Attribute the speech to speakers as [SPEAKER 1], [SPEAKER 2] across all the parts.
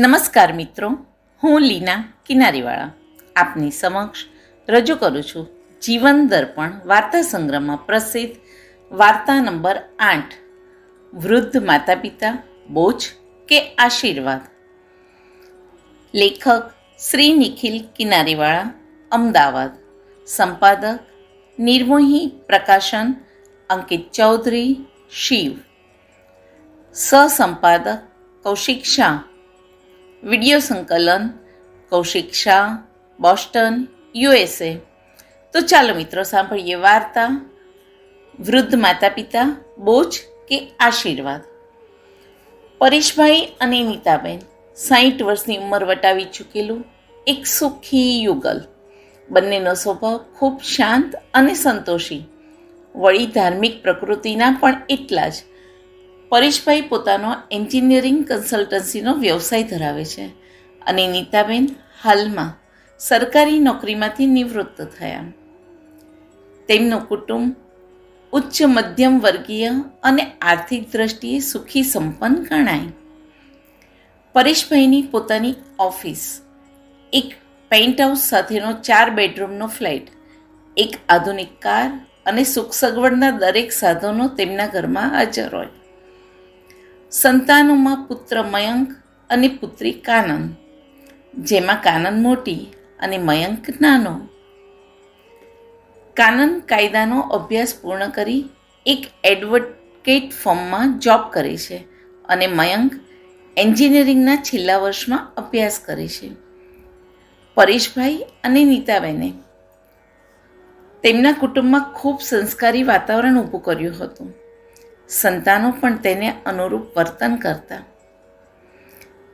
[SPEAKER 1] નમસ્કાર મિત્રો, હું લીના કિનારીવાળા. આપની સમક્ષ રજૂ કરું છું જીવન દર્પણ વાર્તા સંગ્રહમાં પ્રસિદ્ધ વાર્તા નંબર આઠ, વૃદ્ધ માતા પિતા બોજ કે આશીર્વાદ. લેખક શ્રી નિખિલ કિનારીવાળા, અમદાવાદ. સંપાદક નિર્મોહી પ્રકાશન, અંકિત ચૌધરી, શિવ. સહસંપાદક કૌશિક શાહ. વિડિયો સંકલન, કૌશિક શાહ, બોસ્ટન, યુએસએ. તો ચાલો મિત્રો, સાંભળીએ વાર્તા. વૃદ્ધ માતા પિતા બોજ કે આશીર્વાદ? પરેશભાઈ અને નીતાબેન સાહીઠ વર્ષની ઉંમર વટાવી ચૂકેલું એક સુખી યુગલ. બંનેનો સ્વભાવ ખૂબ શાંત અને સંતોષી. વળી ધાર્મિક પ્રકૃતિના પણ એટલા જ. પરેશભાઈ પોતાનો એન્જિનિયરિંગ કન્સલ્ટન્સીનો વ્યવસાય ધરાવે છે અને નીતાબેન હાલમાં સરકારી નોકરીમાંથી નિવૃત્ત થયા. તેમનું કુટુંબ ઉચ્ચ મધ્યમ વર્ગીય અને આર્થિક દ્રષ્ટિએ સુખી સંપન્ન ગણાય. પરેશભાઈની પોતાની ઓફિસ એક પેન્ટ હાઉસ સાથેનો ચાર બેડરૂમનો ફ્લેટ, એક આધુનિક કાર અને સુખ સગવડના દરેક સાધનો તેમના ઘરમાં હાજર હોય. સંતાનોમાં પુત્ર મયંક અને પુત્રી કાનન, જેમાં કાનન મોટી અને મયંક નાનો. કાનન કાયદાનો અભ્યાસ પૂર્ણ કરી એક એડવોકેટ ફર્મમાં જોબ કરે છે અને મયંક એન્જિનિયરિંગના છેલ્લા વર્ષમાં અભ્યાસ કરે છે. પરેશભાઈ અને નીતાબેને તેમના કુટુંબમાં ખૂબ સંસ્કારી વાતાવરણ ઊભું કર્યું હતું. સંતાનો પણ તેને અનુરૂપ વર્તન કરતા.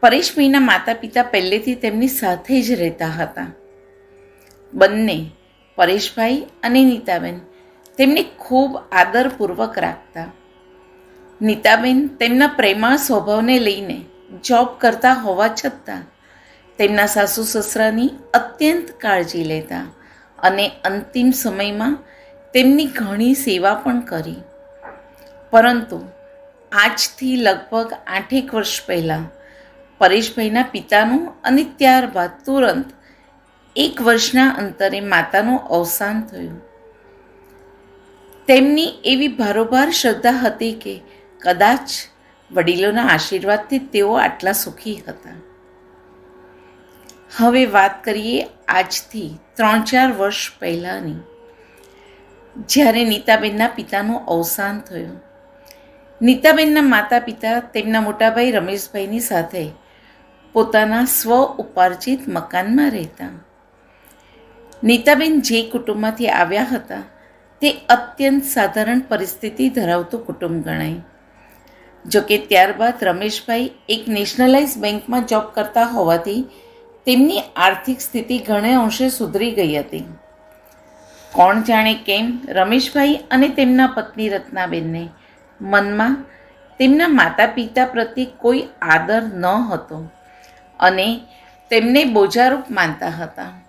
[SPEAKER 1] પરેશભાઈના માતા પિતા પહેલેથી તેમની સાથે જ રહેતા હતા. બંને, પરેશભાઈ અને નીતાબેન, તેમને ખૂબ આદરપૂર્વક રાખતા. નીતાબેન તેમના પ્રેમાળ સ્વભાવને લઈને જોબ કરતા હોવા છતાં તેમના સાસુ સસરાની અત્યંત કાળજી લેતા અને અંતિમ સમયમાં તેમની ઘણી સેવા પણ કરી. પરંતુ આજથી લગભગ આઠેક વર્ષ પહેલાં પરેશભાઈના પિતાનું અને ત્યારબાદ તુરંત એક વર્ષના અંતરે માતાનું અવસાન થયું. તેમની એવી ભારોભાર શ્રદ્ધા હતી કે કદાચ વડીલોના આશીર્વાદથી તેઓ આટલા સુખી હતા. હવે વાત કરીએ આજથી ત્રણ ચાર વર્ષ પહેલાંની, જ્યારે નીતાબેનના પિતાનું અવસાન થયું. નીતાબેનના માતા પિતા તેમના મોટાભાઈ રમેશભાઈની સાથે પોતાના સ્વ ઉપાર્જિત મકાનમાં રહેતા. નીતાબેન જે કુટુંબમાંથી આવ્યા હતા, તે અત્યંત સાધારણ પરિસ્થિતિ ધરાવતું કુટુંબ ગણાય. જોકે ત્યારબાદ રમેશભાઈ એક નેશનલાઇઝ બેંકમાં જોબ કરતા હોવાથી તેમની આર્થિક સ્થિતિ ઘણે અંશે સુધરી ગઈ હતી. કોણ જાણે કેમ, રમેશભાઈ અને તેમના પત્ની રત્નાબેનને મનમાં તેમના માતા પિતા પ્રત્યે કોઈ આદર ન હતો અને તેમને બોજારૂપ માનતા હતા.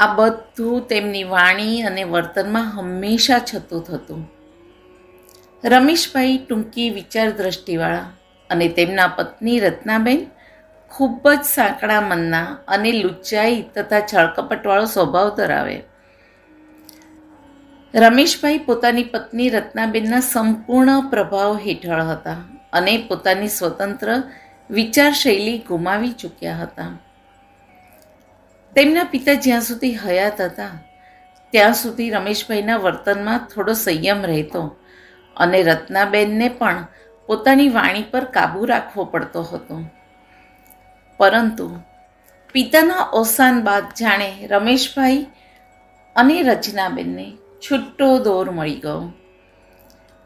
[SPEAKER 1] આ બધું તેમની વાણી અને વર્તનમાં હંમેશા છતું થતું. રમેશભાઈ ટૂંકી વિચાર દ્રષ્ટિવાળા અને તેમના પત્ની રત્નાબેન ખૂબ જ સાંકડા મનના અને લુચ્ચાઈ તથા છળકપટવાળો સ્વભાવ ધરાવે. રમેશભાઈ પોતાની પત્ની રત્નાબેનના સંપૂર્ણ પ્રભાવ હેઠળ હતા અને પોતાની સ્વતંત્ર વિચારશૈલી ગુમાવી ચૂક્યા હતા. તેમના પિતા જ્યાં સુધી હયાત હતા, ત્યાં સુધી રમેશભાઈના વર્તનમાં થોડો સંયમ રહેતો અને રત્નાબેનને પણ પોતાની વાણી પર કાબૂ રાખવો પડતો હતો. પરંતુ પિતાના અવસાન બાદ જાણે રમેશભાઈ અને રચનાબેનને છૂટો દોર મળી ગયો.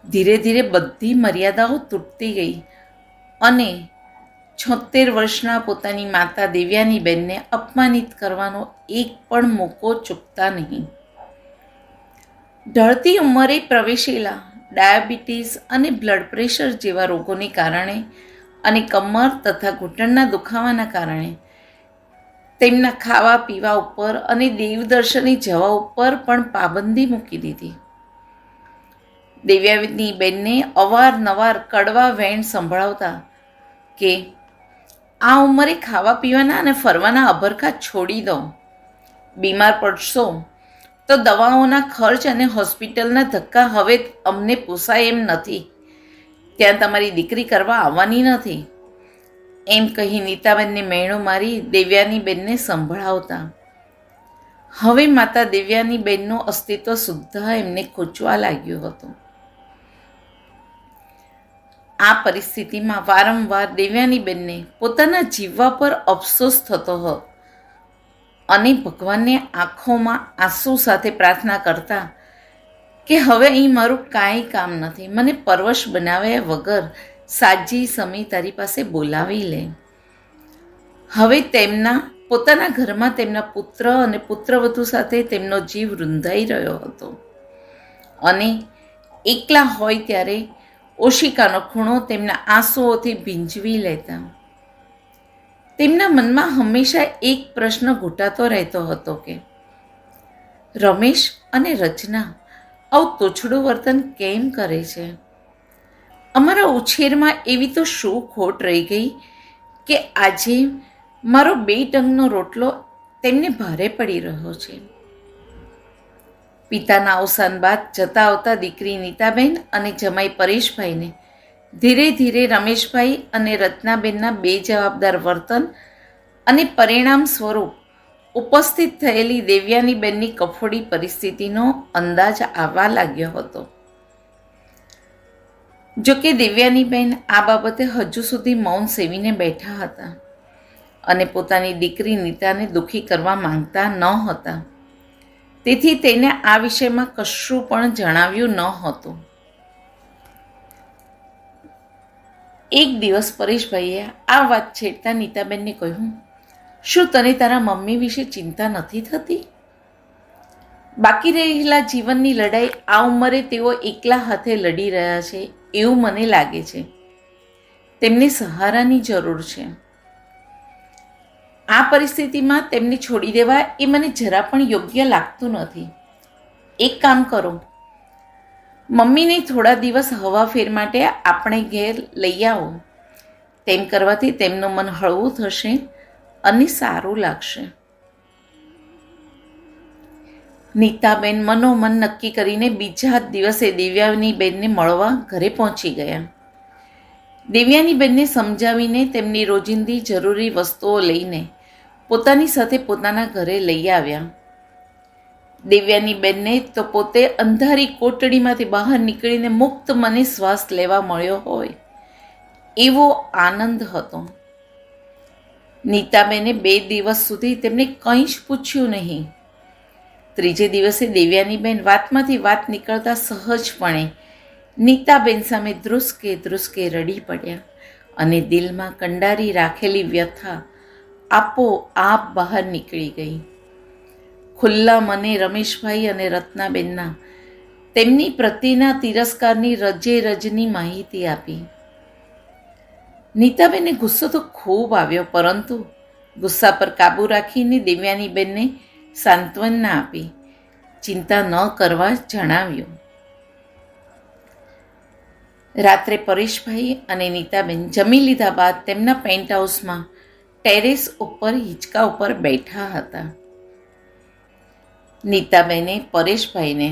[SPEAKER 1] ધીરે ધીરે બધી મર્યાદાઓ તૂટતી ગઈ અને છોતેર વર્ષના પોતાની માતા દેવ્યાની બેનને અપમાનિત કરવાનો એક પણ મોકો ચૂકતા નહીં. ઢળતી ઉંમરે પ્રવેશેલા ડાયાબિટીસ અને બ્લડ પ્રેશર જેવા રોગોને કારણે અને કમર તથા ઘૂંટણના દુખાવાના કારણે તેમના ખાવા પીવા ઉપર અને દેવદર્શને જવા ઉપર પણ પાબંદી મૂકી દીધી. દેવ્યાની બેનને અવારનવાર કડવા વેણ સંભળાવતા કે, આ ઉંમરે ખાવા પીવાના અને ફરવાના અભરખા છોડી દો બીમાર પડશો તો દવાઓના ખર્ચ અને હોસ્પિટલના ધક્કા હવે અમને પોસાય એમ નથી. ત્યાં તમારી દીકરી કરવા આવવાની નથી. એમ કહી નીતાબેનને મેણો મારી દેવ્યાની બેનને સંભળાવતા. હવે માતા દેવ્યાની બેનનું અસ્તિત્વ શુદ્ધ એમને ખૂંચવા લાગ્યું હતું. આ પરિસ્થિતિમાં વારંવાર દેવ્યાની બેનને પોતાના જીવવા પર અફસોસ થતો હતો અને ભગવાનને આંખોમાં આંસુ સાથે પ્રાર્થના કરતા કે હવે અહીં મારું કાંઈ કામ નથી, મને પરવશ બનાવ્યા વગર સાજી સમી તારી પાસે બોલાવી લે. હવે તેમના, પોતાના ઘરમાં તેમના પુત્ર અને પુત્રવધુ સાથે તેમનો જીવ રૂંધાઈ રહ્યો હતો. અને એકલા હોય ત્યારે ઓશિકાનો ખૂણો તેમના આંસુઓથી ભીંજવી લેતા. તેમના મનમાં હંમેશા એક પ્રશ્ન ઘૂંટાતો રહેતો હતો કે, રમેશ અને રચના, આવું તોછડું વર્તન કેમ કરે છે? અમારા ઉછેરમાં એવી તો શું ખોટ રહી ગઈ કે આજે મારો બે ટંગનો રોટલો તેમને ભારે પડી રહ્યો છે. પિતાના અવસાન બાદ જતા આવતા દીકરી નીતાબેન અને જમાઈ પરેશભાઈને ધીરે ધીરે રમેશભાઈ અને રત્નાબેનના બે જવાબદાર વર્તન અને પરિણામ સ્વરૂપ ઉપસ્થિત થયેલી દેવ્યાની બેનની કફોડી પરિસ્થિતિનો અંદાજ આવવા લાગ્યો હતો. જોકે કે દિવ્યાનીબેન આ બાબતે હજુ સુધી મૌન સેવીને બેઠા હતા અને પોતાની દીકરી નીતાને દુઃખી કરવા માંગતા ન હતા. તેથી તેને આ વિષયમાં કશું પણ જણાવ્યું ન હતું. એક દિવસ પરેશભાઈએ આ વાત છેડતા નીતાબેનને કહ્યું, શું તને તારા મમ્મી વિશે ચિંતા નથી થતી? બાકી રહેલા જીવનની લડાઈ આ ઉંમરે તેઓ એકલા હાથે લડી રહ્યા છે એવું મને લાગે છે. તેમને સહારાની જરૂર છે. આ પરિસ્થિતિમાં તેમને છોડી દેવા એ મને જરા પણ યોગ્ય લાગતું નથી. એક કામ કરો. મમ્મીને થોડા દિવસ હવાફેર માટે આપણે ઘેર લઈ આવો. તેમ કરવાથી તેમનું મન હળવું થશે અને સારું લાગશે. નીતાબેન મનોમન નક્કી કરીને બીજા જ દિવસે દિવ્યાની બેનને મળવા ઘરે પહોંચી ગયા. દિવ્યાની બેનને સમજાવીને તેમની રોજિંદી જરૂરી વસ્તુઓ લઈને પોતાની સાથે પોતાના ઘરે લઈ આવ્યા. દિવ્યાની બેનને તો પોતે અંધારી કોટડીમાંથી બહાર નીકળીને મુક્ત મને શ્વાસ લેવા મળ્યો હોય એવો આનંદ હતો. નીતાબેને બે દિવસ સુધી તેમને કંઈ જ પૂછ્યું નહીં. ત્રીજે દિવસે દેવ્યાનીબેન વાતમાંથી વાત નીકળતા સહજપણે નીતાબેન સામે ધ્રુસકે ધ્રુસકે રડી પડ્યા અને દિલમાં કંડારી રાખેલી વ્યથા આપો આપ બહાર નીકળી ગઈ. ખુલ્લા મને રમેશભાઈ અને રત્નાબેનના તેમની પ્રતિના તિરસ્કારની રજે રજની માહિતી આપી. નીતાબેને ગુસ્સો તો ખૂબ આવ્યો, પરંતુ ગુસ્સા પર કાબૂ રાખીને દેવ્યાની બેનને સાંત્વના આપી ચિંતા ન કરવા જણાવ્યું. રાત્રે પરેશભાઈ અને નીતાબેન જમી લીધા બાદ તેમના પેન્ટ હાઉસમાં ટેરેસ ઉપર હિંચકા ઉપર બેઠા હતા. નીતાબેને પરેશભાઈને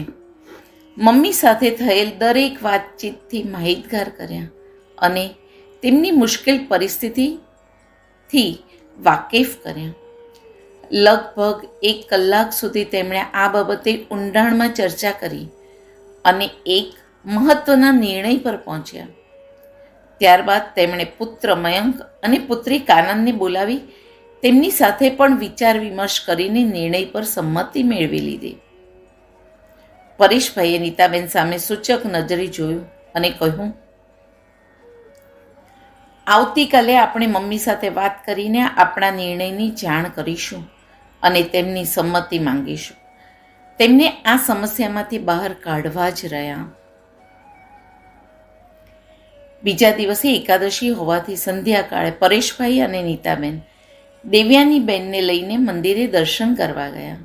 [SPEAKER 1] મમ્મી સાથે થયેલ દરેક વાતચીતથી માહિતગાર કર્યા અને તેમની મુશ્કેલ પરિસ્થિતિથી વાકેફ કર્યા. લગભગ એક કલાક સુધી તેમણે આ બાબતે ઊંડાણમાં ચર્ચા કરી અને એક મહત્વના નિર્ણય પર પહોંચ્યા. ત્યારબાદ તેમણે પુત્ર મયંક અને પુત્રી કાનનને બોલાવી તેમની સાથે પણ વિચાર વિમર્શ કરીને નિર્ણય પર સંમતિ મેળવી લીધી. પરેશભાઈએ નીતાબેન સામે સૂચક નજરે જોયું અને કહ્યું, આવતીકાલે આપણે મમ્મી સાથે વાત કરીને આપણા નિર્ણયની જાણ કરીશું. અને તેમની સંમતિ માંગીશું. તેમને આ સમસ્યામાંથી બહાર કાઢવા જ રહ્યા. બીજા દિવસે એકાદશી હોવાથી સંધ્યાકાળે પરેશભાઈ અને નીતાબેન દેવ્યાની બહેનને લઈને મંદિરે દર્શન કરવા ગયા.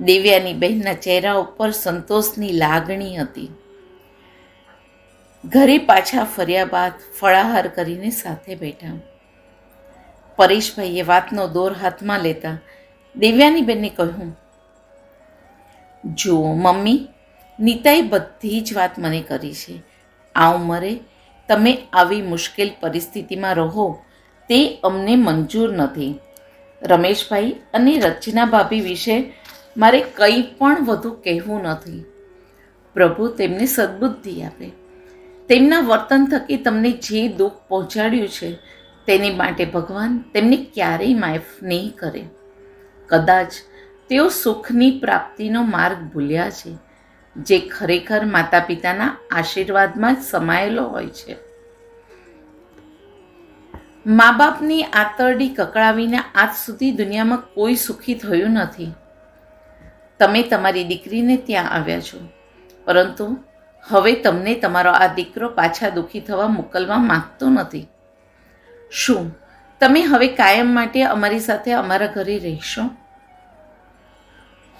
[SPEAKER 1] દેવ્યાની બહેનના ચહેરા ઉપર સંતોષની લાગણી હતી. ઘરે પાછા ફર્યા બાદ ફળાહાર કરીને સાથે બેઠા. પરેશભાઈએ વાતનો દોર હાથમાં લેતા દેવ્યાનીબેનને કહ્યું જુઓ, મમ્મી, નીતાએ બધી જ વાત મને કરી છે. આ ઉંમરે તમે આવી મુશ્કેલ પરિસ્થિતિમાં રહો, તે અમને મંજૂર નથી. રમેશભાઈ અને રચના ભાભી વિશે મારે કંઈ પણ વધુ કહેવું નથી. પ્રભુ તેમને સદબુદ્ધિ આપે. તેમના વર્તન થકી તમને જે દુઃખ પહોંચાડ્યું છે, તેની માટે ભગવાન તેમને ક્યારેય માફ નહીં કરે. કદાચ તેઓ સુખની પ્રાપ્તિનો માર્ગ ભૂલ્યા છે, જે ખરેખર માતા પિતાના આશીર્વાદમાં જ સમાયેલો હોય છે. મા બાપની આતરડી કકળાવીને આજ સુધી દુનિયામાં કોઈ સુખી થયું નથી. તમે તમારી દીકરીને ત્યાં આવ્યા છો, પરંતુ હવે તમને તમારો આ દીકરો પાછા દુઃખી થવા મોકલવા માંગતો નથી. શું તમે હવે કાયમ માટે અમારી સાથે અમારા ઘરે રહેશો.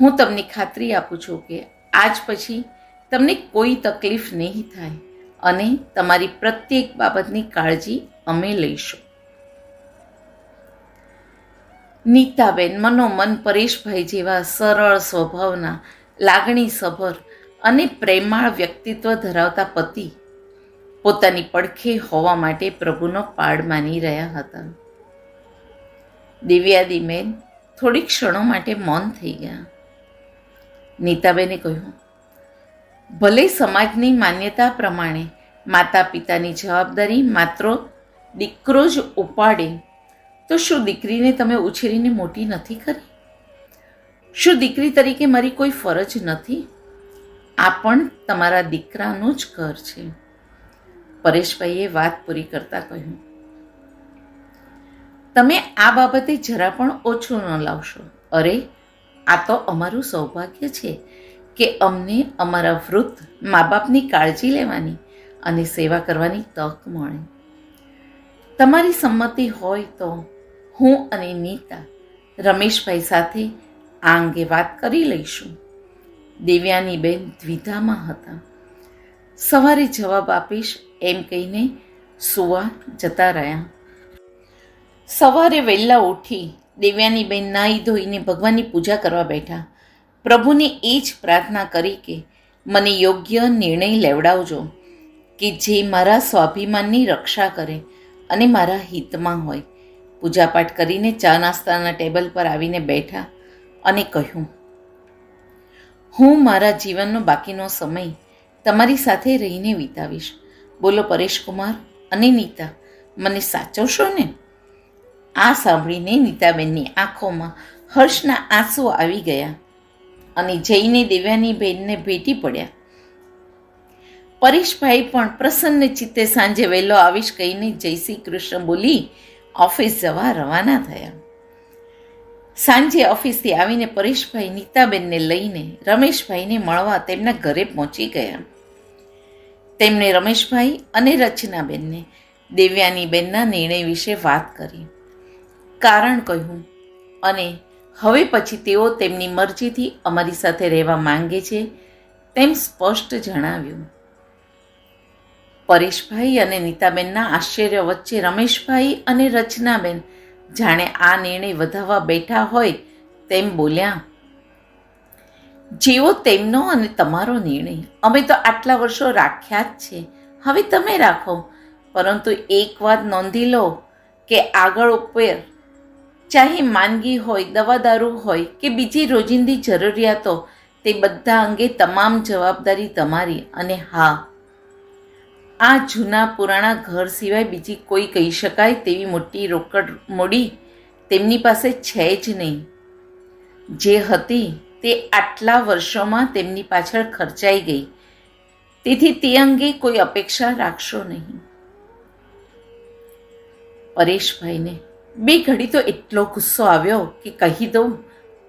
[SPEAKER 1] હું તમને ખાતરી આપું છું કે આજ પછી તમને કોઈ તકલીફ નહીં થાય અને તમારી પ્રત્યેક બાબતની કાળજી અમે લઈશું. નીતાબેન મનોમન પરેશભાઈ જેવા સરળ સ્વભાવના લાગણી સભર અને પ્રેમાળ વ્યક્તિત્વ ધરાવતા પતિ પોતાની પડખે હોવા માટે પ્રભુનો પાડ માની રહ્યા હતા. દિવ્યાદીબેન થોડી ક્ષણો માટે મૌન થઈ ગયા. નીતાબેને કહ્યું, ભલે સમાજની માન્યતા પ્રમાણે માતા પિતાની જવાબદારી માત્ર દીકરો જ ઉપાડે, તો શું દીકરીને તમે ઉછેરીને મોટી નથી કરી? શું દીકરી તરીકે મારી કોઈ ફરજ નથી? આ પણ તમારા દીકરાનું જ ઘર છે. પરેશભાઈએ વાત પૂરી કરતાં કહ્યું તમે આ બાબતે જરા પણ ઓછું ન લાવશો. અરે, આ તો અમારું સૌભાગ્ય છે કે અમને અમારા વૃદ્ધ મા બાપની કાળજી લેવાની અને સેવા કરવાની તક મળે. તમારી સંમતિ હોય તો હું અને નીતા રમેશભાઈ સાથે આ અંગે વાત કરી લઈશું. દેવ્યાની બેન દ્વિધામાં હતા. સવારે જવાબ આપીશ એમ કહીને સુવા જતા રહ્યા. સવારે વહેલા ઉઠી દેવ્યાની બેન નાહી ધોઈને ભગવાનની પૂજા કરવા બેઠા. પ્રભુને એ જ પ્રાર્થના કરી કે મને યોગ્ય નિર્ણય લેવડાવજો કે જે મારા સ્વાભિમાનની રક્ષા કરે અને મારા હિતમાં હોય. પૂજાપાઠ કરીને ચા નાસ્તાના ટેબલ પર આવીને બેઠા અને કહ્યું, હું મારા જીવનનો બાકીનો સમય તમારી સાથે રહીને વિતાવીશ. બોલો પરેશકુમાર અને નીતા, મને સાચવશો ને? આ સાંભળીને નીતાબેનની આંખોમાં હર્ષના આંસુ આવી ગયા અને જઈને દેવ્યાની બેનને ભેટી પડ્યા. પરેશભાઈ પણ પ્રસન્ન ચિત્તે સાંજે વહેલો આવીશ કહીને જય શ્રી કૃષ્ણ બોલી ઓફિસ જવા રવાના થયા. સાંજે ઓફિસથી આવીને પરેશભાઈ નીતાબેનને લઈને રમેશભાઈને મળવા તેમના ઘરે પહોંચી ગયા. તેમણે રમેશભાઈ અને રચનાબેનને દેવ્યાની બેનના નિર્ણય વિશે વાત કરી. કારણ કહ્યું અને હવે પછી તેઓ તેમની મરજીથી અમારી સાથે રહેવા માંગે છે તેમ સ્પષ્ટ જણાવ્યું. પરેશભાઈ અને નીતાબેનના આશ્ચર્ય વચ્ચે રમેશભાઈ અને રચનાબેન જાણે આ નિર્ણય વધાવવા બેઠા હોય તેમ બોલ્યા જેવો તેમનો અને તમારો નિર્ણય, અમે તો આટલા વર્ષો રાખ્યા જ છે, હવે તમે રાખો, પરંતુ એક વાત નોંધી લો કે આગળ ઉપર ચાહે માંદગી હોય દવા દારૂ હોય કે બીજી રોજિંદી જરૂરિયાતો, તે બધા અંગે તમામ જવાબદારી તમારી અને હા. આ જૂના પુરાણા ઘર સિવાય બીજી કોઈ કહી શકાય તેવી મોટી રોકડ મૂડી તેમની પાસે છે જ નહીં. જે હતી તે આટલા વર્ષોમાં તેમની પાછળ ખર્ચાઈ ગઈ. તેથી તે અંગે કોઈ અપેક્ષા રાખશો નહીં. પરેશભાઈને બે ઘડી તો એટલો ગુસ્સો આવ્યો કે કહી દઉં,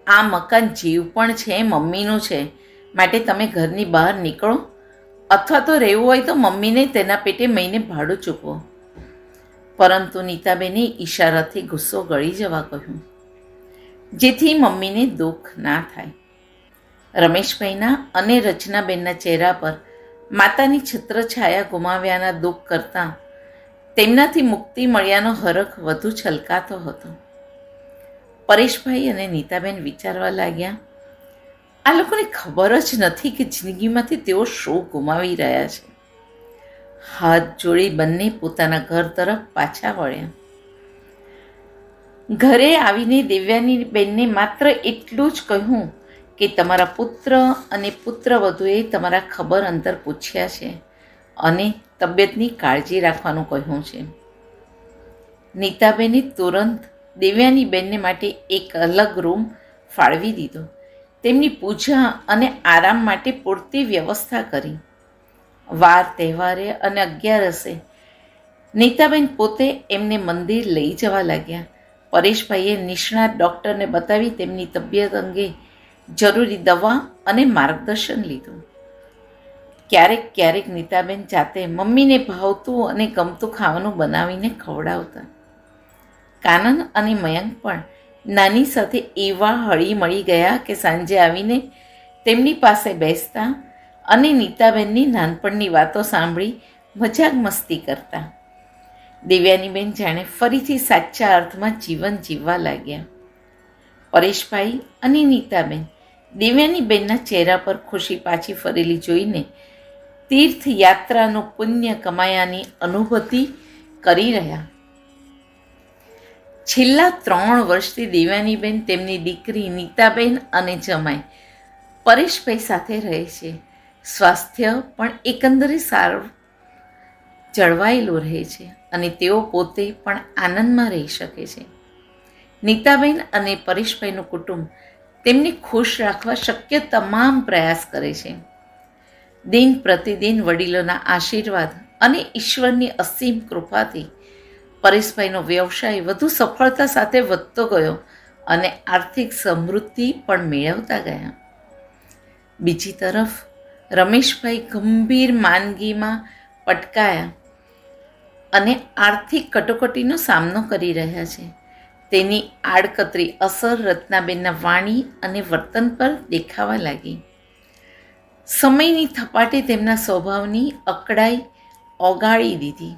[SPEAKER 1] આ મકાન જીવ પણ છે, મમ્મીનું છે. માટે તમે ઘરની બહાર નીકળો. અથવા તો રહેવું હોય તો મમ્મીને તેના પેટે મહિને ભાડું ચૂકવો. પરંતુ નીતાબેને ઈશારાથી ગુસ્સો ગળી જવા કહ્યું. જેથી મમ્મીને દુઃખ ના થાય. રમેશભાઈના અને રચનાબેનના ચહેરા પર માતાની છત્રછાયા ગુમાવ્યાના દુઃખ કરતાં તેમનાથી મુક્તિ મળ્યાનો હરખ વધુ છલકાતો હતો. પરેશભાઈ અને નીતાબેન વિચારવા લાગ્યા, આ લોકોને ખબર જ નથી કે જિંદગીમાંથી તેઓ શું ગુમાવી રહ્યા છે. હાથ જોડી બંને પોતાના ઘર તરફ પાછા વળ્યા. ઘરે આવીને દેવ્યાની બેનને માત્ર એટલું જ કહ્યું કે તમારા પુત્ર અને પુત્રવધુએ તમારા ખબર અંતર પૂછ્યા છે અને તબિયતની કાળજી રાખવાનું કહ્યું છે. નીતાબેને તુરંત દિવ્યાની બેનને માટે એક અલગ રૂમ ફાળવી દીધો. તેમની પૂજા અને આરામ માટે પૂરતી વ્યવસ્થા કરી. વાર તહેવારે અને અગિયારસે નીતાબેન પોતે એમને મંદિર લઈ જવા લાગ્યા. પરેશભાઈએ નિષ્ણાત ડૉક્ટરને બતાવી તેમની તબિયત અંગે જરૂરી દવા અને માર્ગદર્શન લીધું. ક્યારેક ક્યારેક નીતાબેન જાતે મમ્મીને ભાવતું અને ગમતું ખાવાનું બનાવીને ખવડાવતા. કાનન અને મયંક પણ નાની સાથે એવા હળી મળી ગયા કે સાંજે આવીને તેમની પાસે બેસતા અને નીતાબેનની નાનપણની વાતો સાંભળી મજાક મસ્તી કરતા. દેવ્યાનીબેન જાણે ફરીથી સાચા અર્થમાં જીવન જીવવા લાગ્યા. પરેશભાઈ અને નીતાબેન દેવ્યાનીબેનના ચહેરા પર ખુશી પાછી ફરેલી જોઈને તીર્થયાત્રાનું પુણ્ય કમાયાની અનુભૂતિ કરી રહ્યા. છેલ્લા ત્રણ વર્ષથી દેવ્યાનીબેન તેમની દીકરી નીતાબેન અને જમાઈ પરેશભાઈ સાથે રહે છે. સ્વાસ્થ્ય પણ એકંદરે સારું જળવાયેલું રહે છે અને તેઓ પોતે પણ આનંદમાં રહી શકે છે. નીતાબેન અને પરેશભાઈનું કુટુંબ તેમને ખુશ રાખવા શક્ય તમામ પ્રયાસ કરે છે. દિન પ્રતિદિન વડીલોના આશીર્વાદ અને ઈશ્વરની અસીમ કૃપાથી પરેશભાઈનો વ્યવસાય વધુ સફળતા સાથે વધતો ગયો અને આર્થિક સમૃદ્ધિ પણ મેળવતા ગયા. બીજી તરફ, રમેશભાઈ ગંભીર માંદગીમાં પટકાયા અને આર્થિક કટોકટીનો સામનો કરી રહ્યા છે. તેની આડકતરી અસર રત્નાબેનના વાણી અને વર્તન પર દેખાવા લાગી. સમયની થપાટે તેમના સ્વભાવની અકડાઈ ઓગાળી દીધી.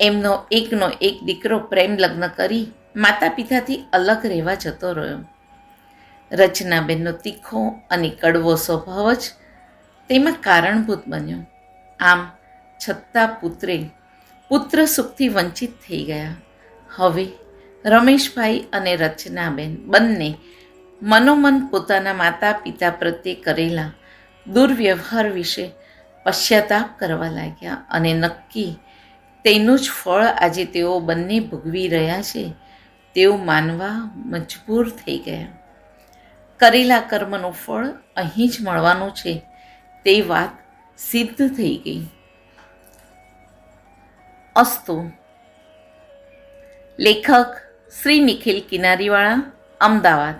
[SPEAKER 1] એમનો એકનો એક દીકરો પ્રેમ લગ્ન કરી માતા પિતાથી અલગ રહેવા જતો રહ્યો. રચનાબેનનો તીખો અને કડવો સ્વભાવ જ તેમાં કારણભૂત બન્યો. આમ છતાં પુત્રે પુત્ર સુખથી વંચિત થઈ ગયા. હવે રમેશભાઈ અને રચનાબેન બંને મનોમન પોતાના માતા પિતા પ્રત્યે કરેલા દુર્વ્યવહાર વિશે પશ્ચાતાપ કરવા લાગ્યા અને નક્કી તેનું જ ફળ આજે તેઓ બંને ભોગવી રહ્યા છે તેઓ માનવા મજબૂર થઈ ગયા. કરેલા કર્મનું ફળ અહીં જ મળવાનું છે, તે વાત સિદ્ધ થઈ ગઈ. અસ્તુ. લેખક શ્રી નિખિલ કિનારીવાળા, અમદાવાદ.